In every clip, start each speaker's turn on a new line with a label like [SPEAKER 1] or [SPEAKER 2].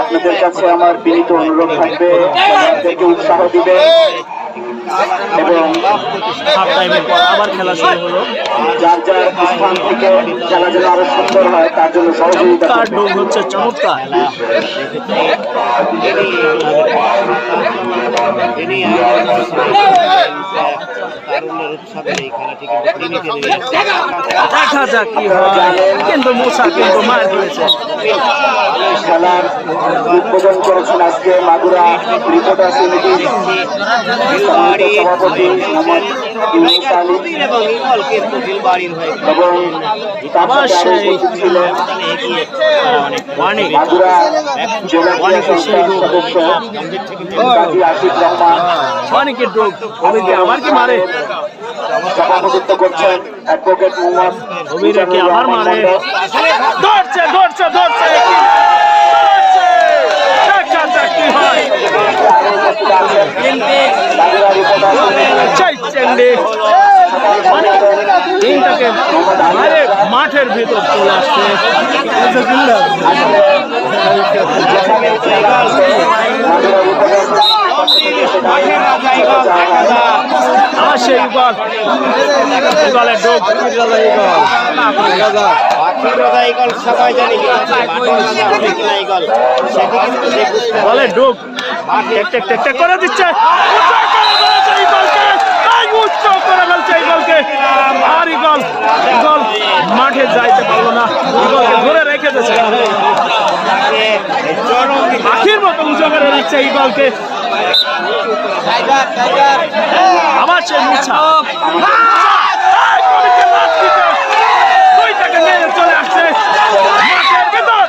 [SPEAKER 1] আপনাদের কাছে আমার বিনীত অনুরোধ থাকবে। উৎসাহ দিবে এবং
[SPEAKER 2] হাফ টাইমের পর আবার খেলা শুরু হলো।
[SPEAKER 1] যার যার স্থান থেকে খেলা যেন আরও সুন্দর হয় তার জন্য সহযোগিতা
[SPEAKER 2] চমৎকার। ডোব হচ্ছে চমৎকার। দেখা যাক কি হয়। কিন্তু মুসা কিন্তু মার করেছে
[SPEAKER 1] খেলার উদ্বোধন করেছেন আজকে মাগুরা রিপোর্টার সমিতির সভাপতি মোহাম্মদ এবং ছিলেন মাগুরা জেলা সদস্য কাজী আশিক রহমান।
[SPEAKER 2] মারে?
[SPEAKER 1] সভাপতিত্ব করছেন অ্যাডভোকেট মোহাম্মদ
[SPEAKER 2] অভিরে কি মারে? ধরছে ধরছে ধরছে ধরছে! কি হয়। মাঠের ভিতর চলে আসছে। আমার সেই গল গলের ডোব
[SPEAKER 3] সবাই জানি
[SPEAKER 2] বলে ডুব। টেক টেক টেক টেক করে দিচ্ছে। আর ইগল ইগল মাঠে যাইতে পারল না। ইগলকে ধরে রেখে দিয়েছে। আখির মতো উঁচু করে দিচ্ছে ইগলকে আবার সে মুছা দুইটাকে নিয়ে চলে আসছে মাঠের ভেতর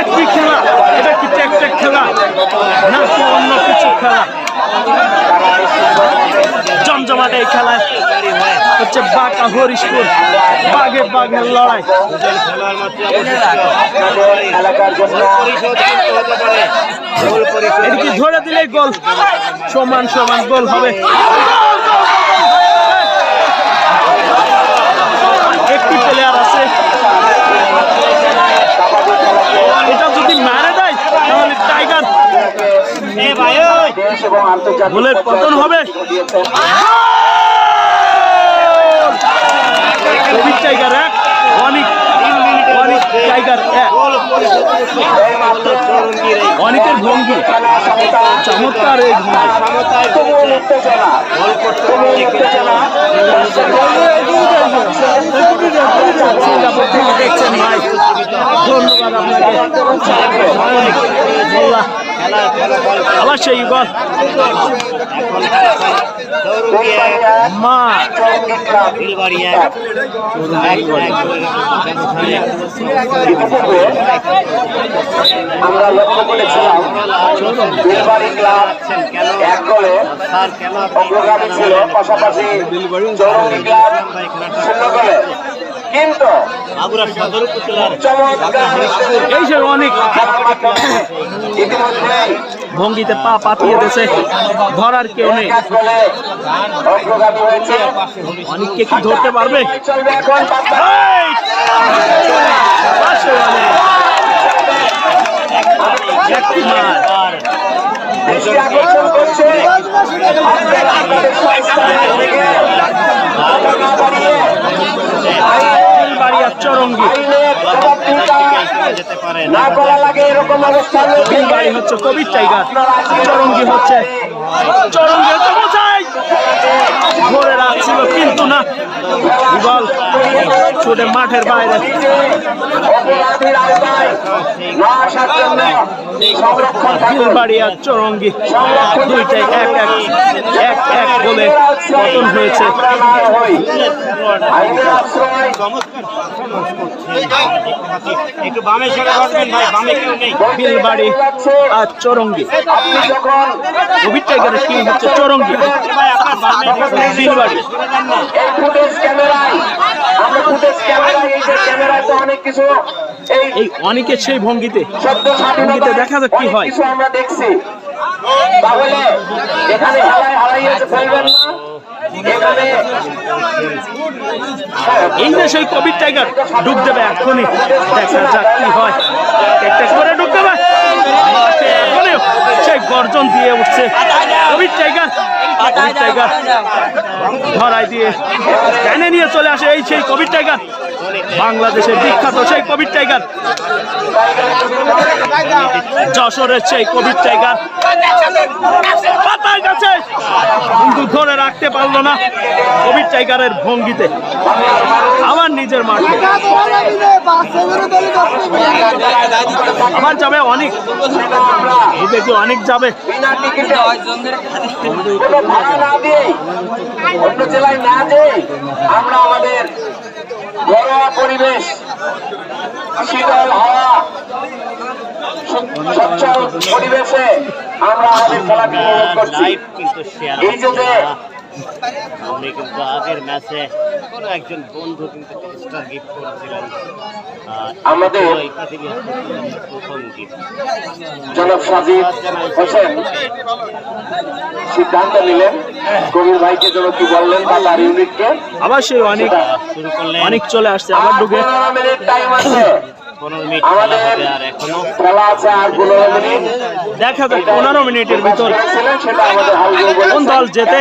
[SPEAKER 2] একটি খেলা এটা কি টেক টেক খেলা না কি অন্য কিছু খেলা? জমজমাট এই খেলায়। হচ্ছে বাঘা হরিশপুর বাঘে বাঘের লড়াই
[SPEAKER 1] এলাকার জন্য
[SPEAKER 2] এটা কি ধরে দিলেই গোল সমান সমান গোল হবে একটি প্লেয়ার আছে এটা যদি মারে দেয় তাহলে টাইগার
[SPEAKER 1] দেশ এবং আন্তর্জাতিক
[SPEAKER 2] গোলের পতন হবে। টাইগার এক অনেক অনেক টাইগার এক। অনেকের ভঙ্গি। চমৎকার এই দেখছেন ভাই। ধন্যবাদ আপনাকে। আবার সেই গল মা
[SPEAKER 1] আমরা লক্ষ্য করেছিলাম বিলবাড়ি ক্লাব এক গোলে অগ্রগামী ছিল, পাশাপাশি চৌরঙ্গি ক্লাব শূন্য গোলে। কিন্তু
[SPEAKER 2] অনেক ভঙ্গিতে পা পাতিয়ে দিয়েছে। ধরার কেউ নেই। অনেককে কি ধরতে পারবে?
[SPEAKER 1] আকর্ষণ করছে বাড়িয়ে
[SPEAKER 2] চরঙ্গি।
[SPEAKER 1] অবস্থান
[SPEAKER 2] বাড়ি হচ্ছে কবির টাইগার চরঙ্গি হচ্ছে চরঙ্গি হচ্ছে ধরে রাখছিল কিন্তু না। বল ছুটে মাঠের বাইরে। চরঙ্গি দুইটাই এক এক এক এক গোলে পতন হয়েছে।
[SPEAKER 1] আমরা না হই আইনের আশ্রয়
[SPEAKER 3] একটু বামে সরে বসবেন ভাই বামে কেউ নেই।
[SPEAKER 2] বিলবাড়ি আর চরঙ্গি। কবির টাইগারের টিম হচ্ছে চরঙ্গি।
[SPEAKER 1] এই ফুটেজ ক্যামেরায় আমরা ফুটেজ ক্যামেরায় এই যে ক্যামেরায় তো অনেক কিছু এই
[SPEAKER 2] এই অনেকের সেই ভঙ্গিতে ভঙ্গিতে দেখা যাক কি হয়।
[SPEAKER 1] আমরা দেখছি। তাহলে এখানে হারাই হারাইয়ে ফেলবেন না।
[SPEAKER 2] এই যে সেই কোভিড টাইগার ডুব দেবে এখনই। দেখা যাক কি হয়। একটা করে ডুব দেবে। এখনই সেই গর্জন দিয়ে উঠছে। কোভিড টাইগার কোভিড টাইগার ধরাই দিয়ে। টেনে নিয়ে চলে আসে এই সেই কোভিড টাইগার বাংলাদেশের বিখ্যাত সেই কোভিড টাইগার। যশোরের সেই কোভিড টাইগার। কিন্তু ধরে রাখতে পারল না কোভিড টাইগারের ভঙ্গিতে। আমার নিজের মাঠে আমার যাবে অনেক। দেখি অনেক যাবে?
[SPEAKER 1] অন্য জেলায় না আমরা আমাদের ঘরোয়া পরিবেশ শীতল হাওয়া সচ্ছল পরিবেশে আমরা আমাদের খেলাটি উপভোগ করছি। এই যে
[SPEAKER 3] কিন্তু আগের ম্যাচে কোনো একজন বন্ধু কিন্তু স্টার গিফট করেছিলেন
[SPEAKER 1] আমাদের
[SPEAKER 3] প্রথম গিফট
[SPEAKER 1] জনাব সাজিদ হোসেন সিদ্ধান্ত নিলেন। কবির ভাইকে যেন কি বললেন বা তার ইউনিটকে
[SPEAKER 2] আবার সেই অনেক
[SPEAKER 3] শুরু করলেন।
[SPEAKER 2] অনেক চলে আসছে আবার ঢুকে।
[SPEAKER 1] টাইম আছে।
[SPEAKER 3] পনেরো মিনিট খেলা হবে আর
[SPEAKER 1] এখনও
[SPEAKER 2] দেখা যাক পনেরো মিনিটের ভিতর কোন দল জেতে?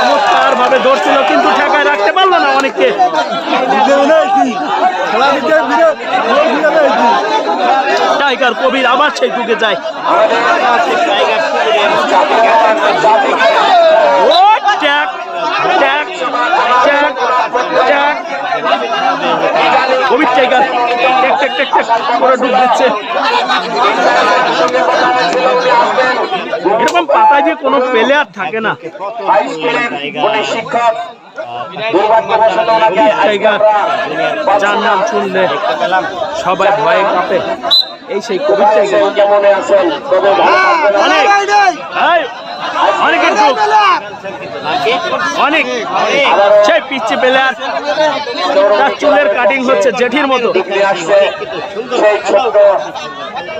[SPEAKER 2] চমৎকার ভাবে ধরছিল কিন্তু ঠেকায় রাখতে পারল না অনেককে। টাইগার কবির আবার সেই ঢুকে যায়।
[SPEAKER 3] টাইগার শিবিরের
[SPEAKER 2] ও ট্যাক ট্যাক ট্যাক টাইগার ট্যাক ট্যাক ট্যাক ট্যাক করে ডুব দিচ্ছে। এরকম পাতায় যে কোনো প্লেয়ার থাকে না।
[SPEAKER 1] শিক্ষক
[SPEAKER 2] যার নাম শুনলে সবাই ভয়ে কাঁপে। এই সেই টাইগার অনেক এই, অনেকের যুগ অনেক। সেই পিচ্ছি প্লেয়ার তার চুলের কাটিং হচ্ছে জেঠির মতো।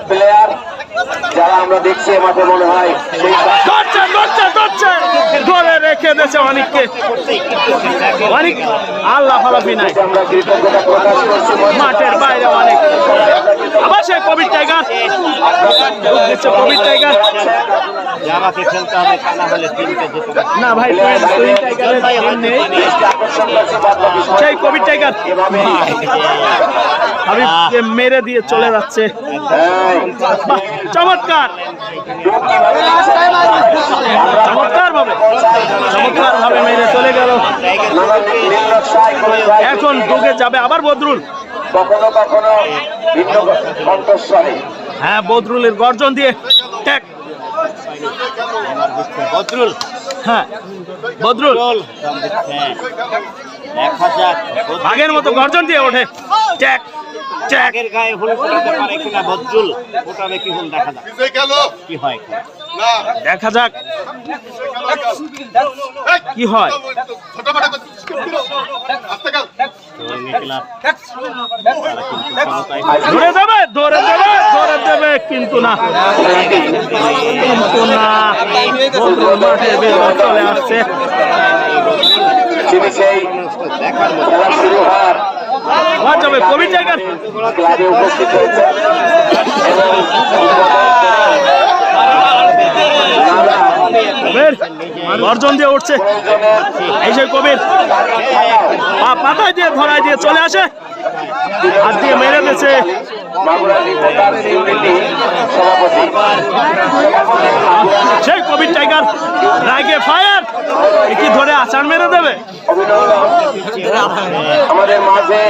[SPEAKER 1] প্লেয়ার যারা আমরা দেখছি মাঠে মনে হয়
[SPEAKER 2] ধরছে ধরছে ধরছে ধরে রেখে দিয়েছে অনেককে অনেক আল্লাহ ফালাফি নাই।
[SPEAKER 1] আমরা কৃতজ্ঞতা প্রকাশ করছি
[SPEAKER 2] মাঠের বাইরে অনেক আবার সেই কবির টাইগার। ডুব টাইগার।
[SPEAKER 3] জামাকে খেলতে হবে তা না হলে
[SPEAKER 2] ভাই নেই। সেই টাইগার। হাবিবকে মেরে দিয়ে চলে যাচ্ছে।
[SPEAKER 1] হ্যাঁ,
[SPEAKER 2] চমৎকার? চমৎকার ভাবে চমৎকার ভাবে মেরে চলে গেল। এখন ঢুকে যাবে আবার বদরুল।
[SPEAKER 1] কখনো কখনো ভিন্ন
[SPEAKER 2] হ্যাঁ বদরুলের গর্জন দিয়ে ট্যাক।
[SPEAKER 3] বদরুল।
[SPEAKER 2] হ্যাঁ বদরুল। বাঘের মতো গর্জন দিয়ে ওঠে। ট্যাক।
[SPEAKER 3] আগের গায়ে হুল করতে পারে কিনা বদরুল ওটাবে কি হুল দেখা যাক কি হয়।
[SPEAKER 2] দেখা যাক কি হয় ধরে দেবে কিন্তু না কিন্তু না চলে আসছে
[SPEAKER 1] শুরু হওয়ার
[SPEAKER 2] হওয়া যাবে কবি টাইগার
[SPEAKER 1] ক্লাবে উপস্থিত হয়েছে
[SPEAKER 2] গর্জন দিয়ে উঠছে। এই যে কবির। পাতায় দিয়ে ধরায় দিয়ে চলে আসে। হাত দিয়ে মেরে দিয়েছে। সেই কবির টাইগার রাগে ফায়ার ধরে আচার মেরে দেবে
[SPEAKER 1] আমাদের মাঝে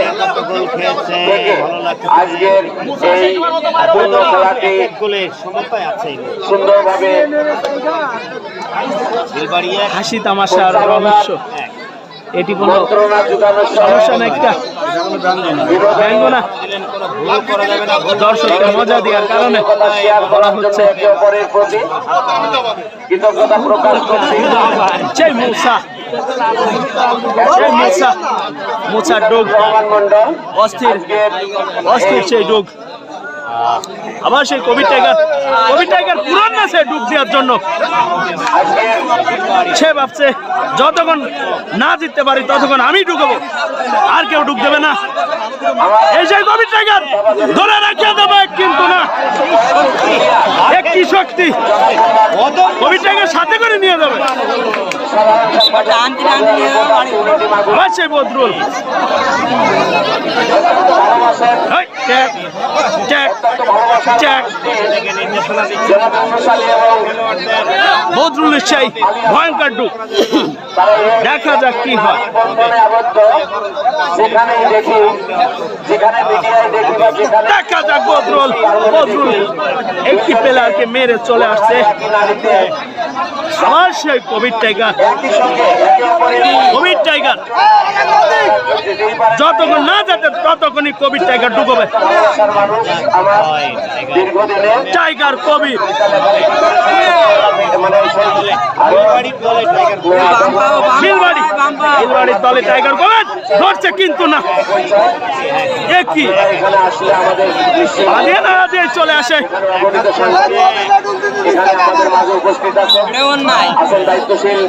[SPEAKER 1] আজকের এই পূর্ণ খেলাটি। সুন্দরভাবে
[SPEAKER 2] হাসি তামাশার রহস্য এটি কোনো সমস্যা নাই একটা ব্যঙ্গ না।
[SPEAKER 3] না
[SPEAKER 2] দর্শককে মজা দেওয়ার কারণে
[SPEAKER 1] প্রকাশ করছি।
[SPEAKER 2] সেই মূসা। সেই মোছা মোছার ডোক অস্থির। অস্থির সেই ডোক আবার সেই কোভিড টাইগার কোভিড টাইগার পুরান না সে ডুব দেওয়ার জন্য? সে ভাবছে, যতক্ষণ না জিততে পারি ততক্ষণ আমি ঢুকবো আর কেউ ঢুক দেবে না। এই সেই কোভিড টাইগার, ধরে রাখিয়ে দেবে কিন্তু না। একটি শক্তি? কোভিড টাইগার সাথে করে নিয়ে যাবে। আবার সেই বদরুল। Check। ইসাই ভয়ঙ্কর ডুব। দেখা যাক কি হয়।
[SPEAKER 1] দেখি
[SPEAKER 2] যাক বদরুল বদরুল একটি প্লেয়ারকে মেরে চলে আসছে। আবার সেই কোভিড টাইগার। Covid tiger. যতক্ষণ না যাতে ততক্ষণই কোভিড টাইগার
[SPEAKER 1] ডুবে আমার
[SPEAKER 2] টাইগার কোভিড
[SPEAKER 1] শিলবাড়ি
[SPEAKER 3] শিলবাড়ির দলে টাইগার
[SPEAKER 2] কোভিড ধরছে কিন্তু না। এ কি?
[SPEAKER 1] এখানে আসলে আমাদের বিশ্বে
[SPEAKER 2] আগে না দিয়ে চলে আসে।
[SPEAKER 1] অগণিত সংখ্যক এখানে আমাদের মাঝে উপস্থিত আছেন আছেন দায়িত্বশীল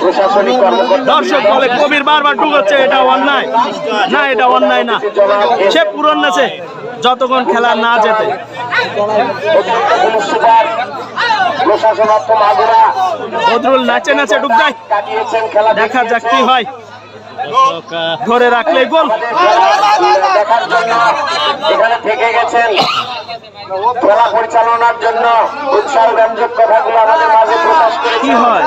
[SPEAKER 1] প্রশাসনিক কর্মকর্তা
[SPEAKER 2] দর্শক বলে কবির বারবার ঢুকাচ্ছে এটা অন্যায়। না এটা অন্যায় না। সে পূরণ আছে যতক্ষণ খেলা না যেতে।
[SPEAKER 1] সুপার প্রশাসন অর্থ মাগুরা।
[SPEAKER 2] বদরুল নাচে নাচে ডুব যায়। দেখা যাক কি হয়। ধরে রাখলে গোল
[SPEAKER 1] দেখার জন্য এখানে থেকে গেছেন। খেলা পরিচালনার জন্য উৎসাহ ব্যঞ্জক কথাগুলো আমাদের মাঝে প্রকাশ
[SPEAKER 2] কি হয়?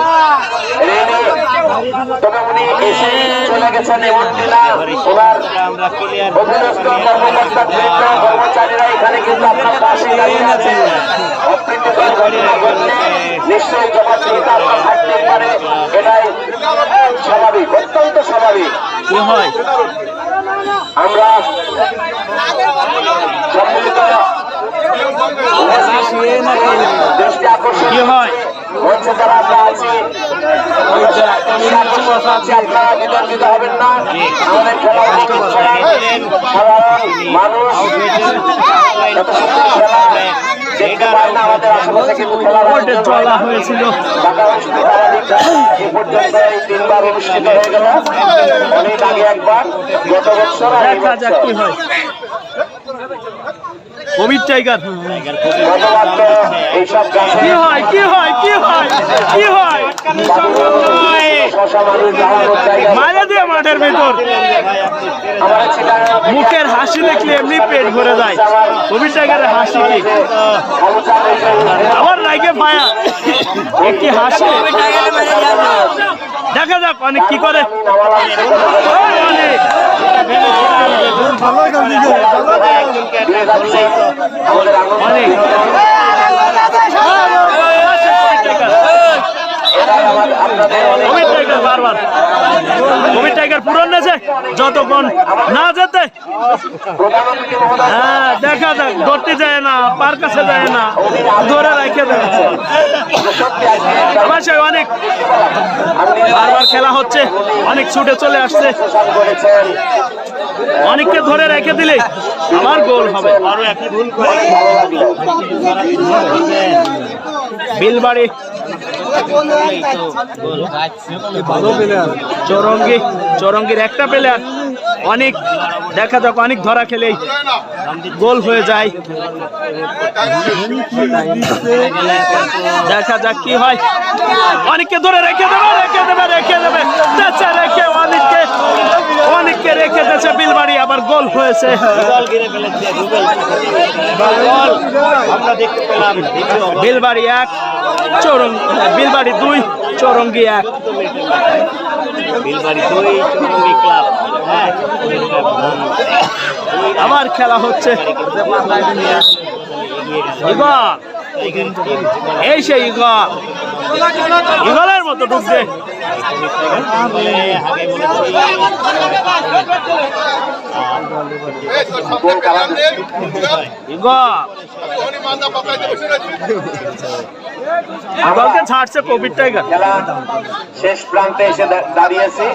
[SPEAKER 1] তবে উনি এসে চলে গেছেন এমনটি না ওনার অধীনস্থ কর্মকর্তা কর্মচারীরা এখানে কিন্তু আপনার পাশে দাঁড়িয়ে অপ্রীতিকর নিশ্চয়ই জবাবদিহিতা আপনার থাকতে পারে। এটাই স্বাভাবিক অত্যন্ত স্বাভাবিক।
[SPEAKER 2] হয়?
[SPEAKER 1] আমরা সম্মিলিত দৃষ্টি আকর্ষণ
[SPEAKER 2] হয়?
[SPEAKER 1] মঞ্চে যারা আমরা আছি আপনারা বিতর্কিত হবেন না। আমাদের খেলা সাধারণ মানুষ খেলা আমাদের আশেপাশে কিন্তু এই তিনবার অনুষ্ঠিত হয়ে গেল। অনেক আগে একবার, গত বছর
[SPEAKER 2] দেখা হয় কোভিড টাইগার। কি হয় কি হয় কি হয় কি হয়? মারা দিয়ে মাঠের ভেতর। মুখের হাসি দেখলে এমনি পেট ভরে যায়। কোভিড টাইগারের হাসি কি? আবার রাইকে পায়া। একটি হাসি? দেখা যাক অনেক কি করে ওই অনেক
[SPEAKER 1] দিয়ে যাচ্ছে আমাদের
[SPEAKER 2] অনেক
[SPEAKER 1] এটাই আমার আপনাদের অনেক
[SPEAKER 2] কোভিড টাইগার বারবার। কোভিড টাইগার পুরন নেছে যতক্ষণ না যেতে। হ্যাঁ দেখা যাক ধরতে যায় না পার কাছে যায় না ধরে রেখে দেয়। সে অনেক বারবার খেলা হচ্ছে অনেক ছুটে চলে আসছে। অনেককে ধরে রেখে দিলে আমার গোল হবে।
[SPEAKER 3] আরও একটা ভুল
[SPEAKER 2] বিলবাড়ি। চরঙ্গি, চরঙ্গির একটা প্লেয়ার অনেক দেখা যাক অনেক ধরা খেলেই গোল হয়ে যায়। দেখা যাক কি হয়। অনেককে ধরে রেখে দেবে রেখে দেবে রেখে দেবে। রেখে অনেককে অনেককে রেখে দিয়েছে বিলবাড়ি। আবার গোল হয়েছে। বিলবাড়ি এক চৌরঙ্গি বিলবাড়ি দুই চৌরঙ্গি এক।
[SPEAKER 3] বিলবাড়ি দুই চৌরঙ্গি ক্লাব।
[SPEAKER 2] আবার খেলা হচ্ছে। এই সেই ইগল ইগলের মতো ঢুকবে। ছাড়ছে কোভিড টাইগার
[SPEAKER 1] খেলা শেষ প্রান্তে এসে দাঁড়িয়েছে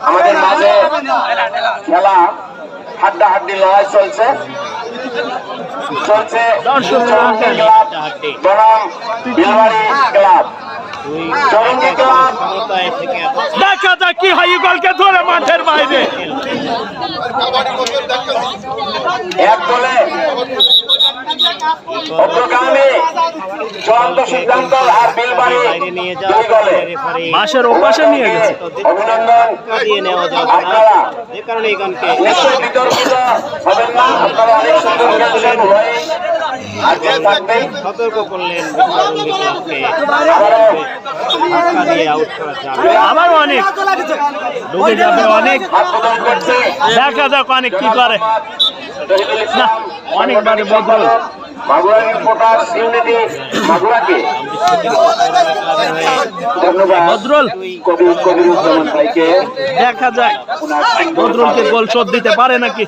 [SPEAKER 1] আমাদের মাঝে খেলা হাড্ডা হাড্ডি লড়াই চলছে। চলছে ক্লাব বনাম বিলবাড়ি ক্লাব চরঙ্গি ক্লাব
[SPEAKER 3] ক্ষমতায় থেকে এত
[SPEAKER 2] দেখা যাক কি হয় ইগলকে ধরে মাঠের বাইরে।
[SPEAKER 1] এক দলে।
[SPEAKER 2] মাসের ওপাশে নিয়ে গেছে।
[SPEAKER 3] দিয়ে নেওয়া যাবে না। যে কারণে এই গানকে
[SPEAKER 1] না। অনেক হয়ে
[SPEAKER 3] সতর্ক করলেন
[SPEAKER 2] আবার অনেক। ডুবে যাবে অনেক। দেখা যাক অনেক কি করে।
[SPEAKER 1] শহীদুল ইসলাম
[SPEAKER 2] অনেকবারে বদল।
[SPEAKER 1] মাগুরা রিপোর্টার ইউনিটি মাগুরাকে ধন্যবাদ
[SPEAKER 2] বদরুল।
[SPEAKER 1] কবির কবিরুজ্জামান ভাইকে।
[SPEAKER 2] দেখা বদরুলকে গোল শোধ দিতে পারে নাকি?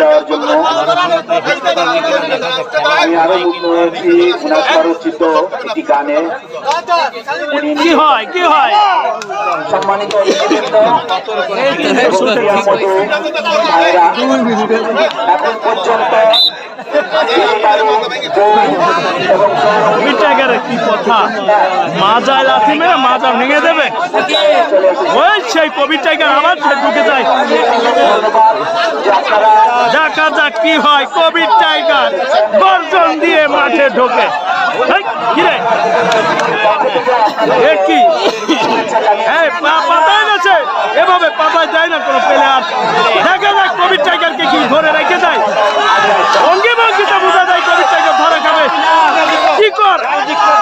[SPEAKER 1] দেওয়ার জন্য। আমি আরও মুগ্ধ হয়েছি ওনার স্বরচিত একটি গানে।
[SPEAKER 2] কি হয় কি হয়?
[SPEAKER 1] সম্মানিত এখন পর্যন্ত
[SPEAKER 2] কি কথা? মাজা ভেঙে ঢুকে যায়। দেখা যাক গর্জন দিয়ে মাঠে ঢোকে। পাতায় গেছে। এভাবে পাতায় যায় না কোনো প্লেয়ার দেখা যাক কোভিড টাইগারকে কি ধরে রেখে যায় ভঙ্গিতে বোঝা যায় কোভিড টাইগার ধরে খাবে কি কর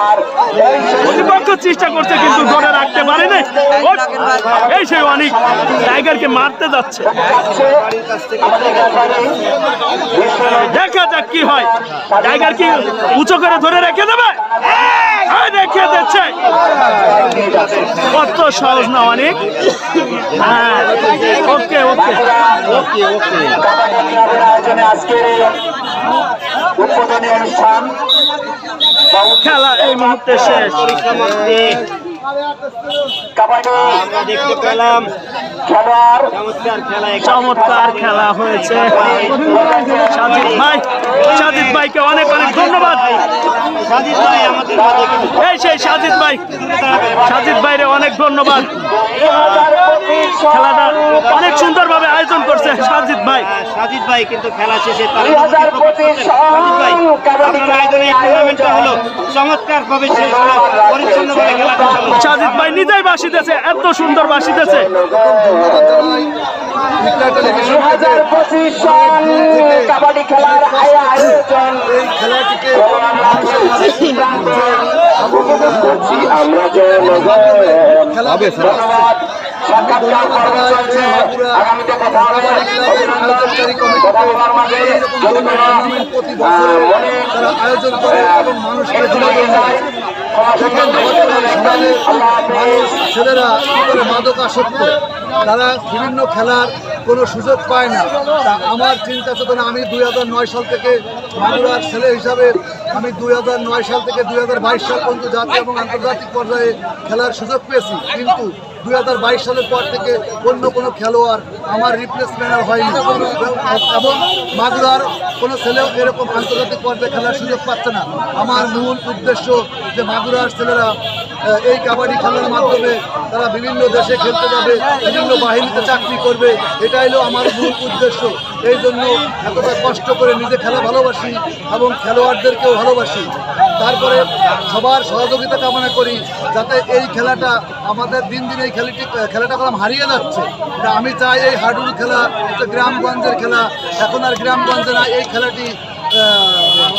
[SPEAKER 1] আর
[SPEAKER 2] প্রতিপক্ষ চেষ্টা করছে কিন্তু ধরে রাখতে পারে না এই সেই অনেক টাইগারকে মারতে যাচ্ছে। দেখা যাক কি হয়। টাইগার কি উঁচু করে ধরে রেখে দেবে? হ্যাঁ, রেখে দিচ্ছে। কত সহজ না অনেক? হ্যাঁ ওকে ওকে।
[SPEAKER 1] আজকের এই উদ্বোধনী অনুষ্ঠান
[SPEAKER 2] খেলা এই মুহূর্তে শেষ।
[SPEAKER 3] আমরা দেখতে পেলাম চমৎকার খেলা
[SPEAKER 2] হয়েছে। সাজিদ ভাই সাজিদ ভাইকে অনেক অনেক ধন্যবাদ। এই সেই সাজিদ ভাই। সাজিদ ভাইরে অনেক ধন্যবাদ। খেলাটা অনেক সুন্দরভাবে আয়োজন করছে সাজিদ ভাই।
[SPEAKER 3] সাজিদ ভাই কিন্তু খেলা শেষে সাজিদ ভাই আপনার আয়োজনে টুর্নামেন্টটা হলো চমৎকার ভাবে শেষ হলো। পরিচ্ছন্নভাবে খেলাটা
[SPEAKER 2] সাজিদ ভাই নিজেই বাসি দিয়েছে এত সুন্দর বাসি দিয়েছে।
[SPEAKER 1] দুই হাজার পঁচিশ সন কাবাডি খেলার আয় আয়োজন উপভোগ করছি আমরা জনগণ ধন্যবাদ পর্ব চলছে আগামীতে কথা হবে। কথা বলার মাঝে যদি মনে
[SPEAKER 4] আয়োজন করে এবং
[SPEAKER 1] যায়
[SPEAKER 4] ছেলেরা কি করে মাদকাসক্ত তারা বিভিন্ন খেলার কোনো সুযোগ পায় না। তা আমার চিন্তা চেতনা আমি দুই হাজার নয় সাল থেকে মাগুরার ছেলে হিসাবে আমি দুই হাজার নয় সাল থেকে দুই হাজার বাইশ সাল পর্যন্ত জাতীয় এবং আন্তর্জাতিক পর্যায়ে খেলার সুযোগ পেয়েছি। কিন্তু দুই হাজার বাইশ সালের পর থেকে অন্য কোনো খেলোয়াড় আমার রিপ্লেসমেন্ট হয়নি। এবং মাগুরার কোনো ছেলেও এরকম আন্তর্জাতিক পর্যায়ে খেলার সুযোগ পাচ্ছে না। আমার মূল উদ্দেশ্য যে মাগুরার ছেলেরা এই কাবাডি খেলার মাধ্যমে তারা বিভিন্ন দেশে খেলতে যাবে, বিভিন্ন বাহিনীতে চাকরি করবে, এটাই হলো আমার মূল উদ্দেশ্য। এই জন্য এতটা কষ্ট করে নিজে খেলা ভালোবাসি এবং খেলোয়াড়দেরকেও ভালোবাসি। তারপরে সবার সহযোগিতা কামনা করি যাতে এই খেলাটা আমাদের দিন দিন এই খেলাটি খেলাটা কলম হারিয়ে যাচ্ছে। আমি চাই এই হাডুল খেলা, গ্রামগঞ্জের খেলা, এখন আর গ্রামগঞ্জে না, এই খেলাটি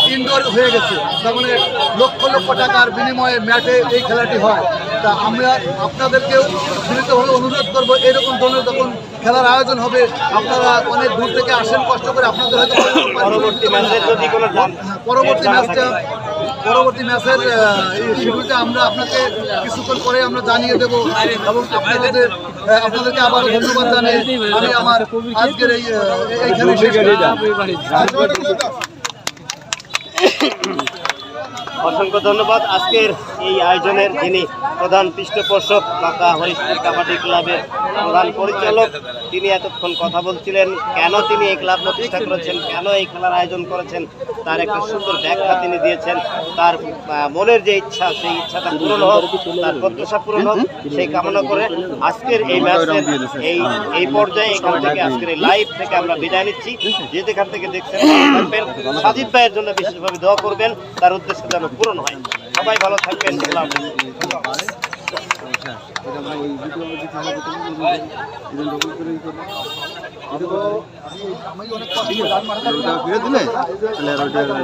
[SPEAKER 4] ইনডোর হয়ে গেছে। তার মানে লক্ষ লক্ষ টাকার বিনিময়ে ম্যাটে এই খেলাটি হয়। তা আমরা আপনাদেরকেও বিনীতভাবে অনুরোধ করব এরকম ধরনের যখন খেলার আয়োজন হবে আপনারা অনেক দূর থেকে আসেন কষ্ট করে আপনাদের হয়তো
[SPEAKER 3] পরবর্তী ম্যাচের যদি কোনো দাম-
[SPEAKER 4] পরবর্তী ম্যাচটা পরবর্তী ম্যাচের শিডিউলটা আমরা আপনাকে কিছুক্ষণ পরে আমরা জানিয়ে দেব। এবং আপনাদের আপনাদেরকে আবারও ধন্যবাদ জানিয়ে আমি আমার আজকের এই এইখানে শেষ Hit me.
[SPEAKER 3] অসংখ্য ধন্যবাদ। আজকের এই আয়োজনের যিনি প্রধান পৃষ্ঠপোষক, কাকা হরিশপুর কাবাডি ক্লাবের প্রধান পরিচালক, তিনি এতক্ষণ কথা বলছিলেন, কেন তিনি এই ক্লাব প্রতিষ্ঠা করেছেন, কেন এই খেলার আয়োজন করেছেন, তার একটা সুন্দর ব্যাখ্যা তিনি দিয়েছেন। তার মনের যে ইচ্ছা, সেই ইচ্ছাটা পূরণ হোক, তার প্রত্যাশা পূরণ হোক, সেই কামনা করে আজকের এই ম্যাচের এই এই পর্যায়ে এখান থেকে আজকের এই লাইভ থেকে আমরা বিদায় নিচ্ছি। যেখান থেকে দেখছেন, সাজিদ ভাইয়ের জন্য বিশেষভাবে দোয়া করবেন, তার উদ্দেশ্য যেন পূরণ হয়। সবাই ভালো থাকবেন।